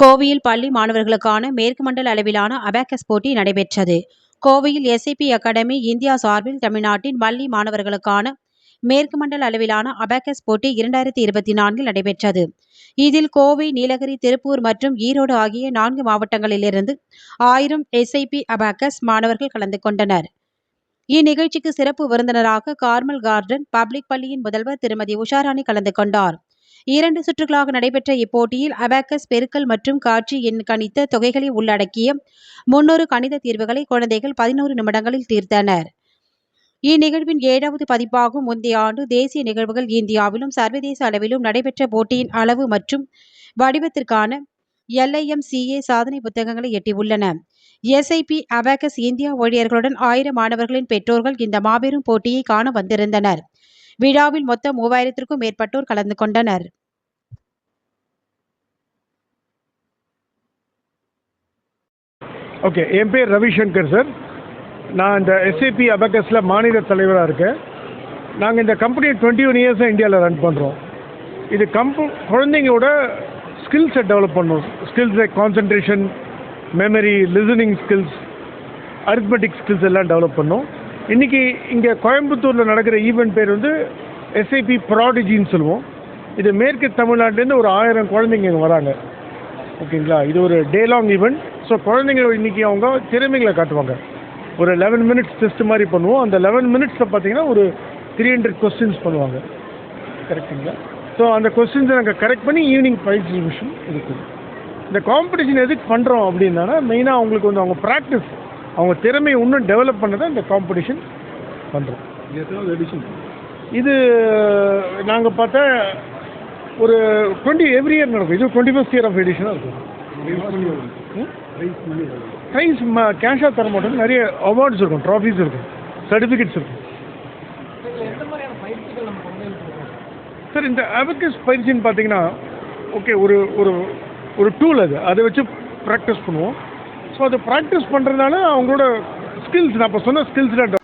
கோவையில் பள்ளி மாணவர்களுக்கான மேற்கு மண்டல அளவிலான அபேக்கஸ் போட்டி நடைபெற்றது. கோவையில் எஸ்ஐபி அகாடமி இந்தியா சார்பில் தமிழ்நாட்டின் பள்ளி மாணவர்களுக்கான மேற்கு மண்டல அளவிலான அபேக்கஸ் போட்டி இரண்டாயிரத்தி இருபத்தி நான்கில் நடைபெற்றது. இதில் கோவை நீலகிரி திருப்பூர் மற்றும் ஈரோடு ஆகிய நான்கு மாவட்டங்களிலிருந்து ஆயிரம் எஸ்ஐபி அபாக்கஸ் மாணவர்கள் கலந்து கொண்டனர். இந்நிகழ்ச்சிக்கு சிறப்பு விருந்தினராக கார்மல் கார்டன் பப்ளிக் பள்ளியின் முதல்வர் திருமதி உஷாராணி கலந்து கொண்டார். இரண்டு சுற்றுகளாக நடைபெற்ற இப்போட்டியில் அபாக்கஸ் பெருக்கல் மற்றும் காட்சி எண் கணித்த தொகைகளை உள்ளடக்கிய முன்னூறு கணித தீர்வுகளை குழந்தைகள் பதினோரு நிமிடங்களில் தீர்த்தனர். இந்நிகழ்வின் ஏழாவது பதிப்பாகும் முந்தைய ஆண்டு தேசிய நிகழ்வுகள் இந்தியாவிலும் சர்வதேச அளவிலும் நடைபெற்ற போட்டியின் அளவு மற்றும் வடிவத்திற்கான எல்ஐஎம்சிஏ சாதனை புத்தகங்களை எட்டியுள்ளன. எஸ்ஐபி அபாக்கஸ் இந்தியா ஊழியர்களுடன் ஆயிரம் மாணவர்களின் பெற்றோர்கள் இந்த மாபெரும் போட்டியை காண வந்திருந்தனர். விழாவில் மொத்தம் மூவாயிரத்திற்கும் மேற்பட்டோர் கலந்து கொண்டனர். ஓகே என் பேர் ரவிசங்கர் சார். நான் இந்த எஸ்ஏபி அபகஸில் மாநில தலைவராக இருக்கேன். நாங்கள் இந்த கம்பெனியை டுவெண்ட்டி ஒன் இயர்ஸாக இந்தியாவில் ரன் பண்ணுறோம் இது கம்ப குழந்தைங்களோட ஸ்கில்ஸை டெவலப் பண்ணணும் skills like concentration memory listening skills arithmetic skills எல்லாம் டெவலப் பண்ணும். இன்றைக்கி இங்கே கோயம்புத்தூரில் நடக்கிற ஈவெண்ட் பேர் வந்து எஸ்ஐபி ப்ராடிஜின்னு சொல்லுவோம். இது மேற்கு தமிழ்நாட்டிலேருந்து ஒரு ஆயிரம் குழந்தைங்க இங்கே வராங்க. ஓகேங்களா? இது ஒரு டே லாங் ஈவெண்ட் ஸோ குழந்தைங்க இன்றைக்கி அவங்க திறமைகளை காட்டுவாங்க. ஒரு லெவன் மினிட்ஸ் டெஸ்ட் மாதிரி பண்ணுவோம். அந்த லெவன் மினிட்ஸில் பார்த்தீங்கன்னா ஒரு த்ரீ ஹண்ட்ரட் கொஸ்டின்ஸ் பண்ணுவாங்க. கரெக்டுங்களா ஸோ அந்த கொஸ்டின்ஸை நாங்கள் கரெக்ட் பண்ணி ஈவினிங் ப்ரைஸ் டிஸ்ட்ரிபியூஷன் இருக்குது இந்த காம்படிஷன் எதுக்கு பண்ணுறோம் அப்படின்னா மெயினாக அவங்களுக்கு வந்து அவங்க ப்ராக்டிஸ் அவங்க திறமையை இன்னும் டெவலப் பண்ண தான் இந்த காம்படிஷன் பண்ணுறோம் எத்தனாவது எடிஷன் இது நாங்கள் பார்த்தா ஒரு டுவெண்ட்டி எவ்ரி இயர் நடக்கும். இது டுவெண்ட்டி ஃபஸ்ட் இயர் ஆஃப் எடிஷனாக இருக்கும் ப்ரைஸ் கேஷாக தர மாட்டோம். நிறைய அவார்ட்ஸ் இருக்கும் ட்ராஃபீஸ் இருக்கும் சர்டிஃபிகேட்ஸ் இருக்கும். சார் இந்த அபக்கஸ் பயிற்சின்னு பார்த்தீங்கன்னா ஓகே ஒரு ஒரு ஒரு டூல் அது. அதை வச்சு ப்ராக்டிஸ் பண்ணுவோம். ஸோ அது ப்ராக்டிஸ் பண்ணுறதுனால அவங்களோட ஸ்கில்ஸ் நான் இப்போ சொன்ன ஸ்கில்ஸ்லாம்